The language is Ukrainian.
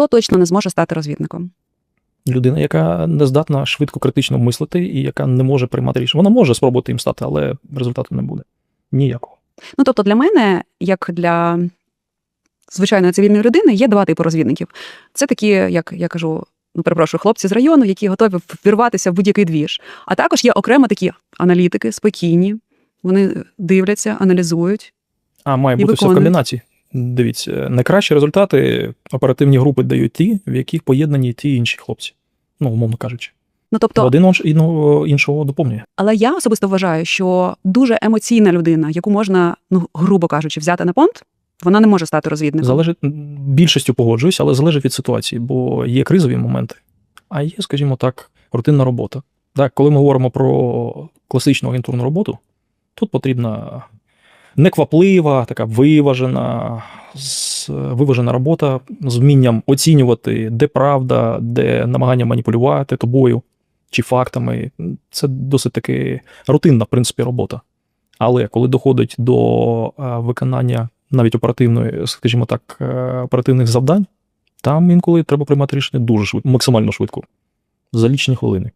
хто точно не зможе стати розвідником? Людина, яка не здатна швидко критично мислити і яка не може приймати рішення. Вона може спробувати їм стати, але результату не буде. Ніякого. Ну тобто, для мене, як для звичайної цивільної людини, є два типи розвідників. Це такі, як я кажу. Ну, перепрошую, хлопці з району, які готові впірватися в будь-який двіж. А також є окремо такі аналітики, спокійні. Вони дивляться, аналізують. А має І бути все в комбінації. Дивіться, найкращі результати оперативні групи дають ті, в яких поєднані ті інші хлопці. Ну, умовно кажучи. Ну тобто, Один іного- іншого доповнює. Але я особисто вважаю, що дуже емоційна людина, яку можна, ну грубо кажучи, взяти на понт, вона не може стати розвідником. Залежить більшістю погоджуюсь, але залежить від ситуації, бо є кризові моменти, а є, скажімо так, рутинна робота. Так, коли ми говоримо про класичну агентурну роботу, тут потрібна некваплива, така виважена, виважена робота з вмінням оцінювати, де правда, де намагання маніпулювати тобою чи фактами. Це досить таки рутинна, в принципі, робота. Але коли доходить до е, виконання навіть оперативної, скажімо так, е, оперативних завдань, там інколи треба приймати рішення дуже швидко, максимально швидко, за лічні хвилини.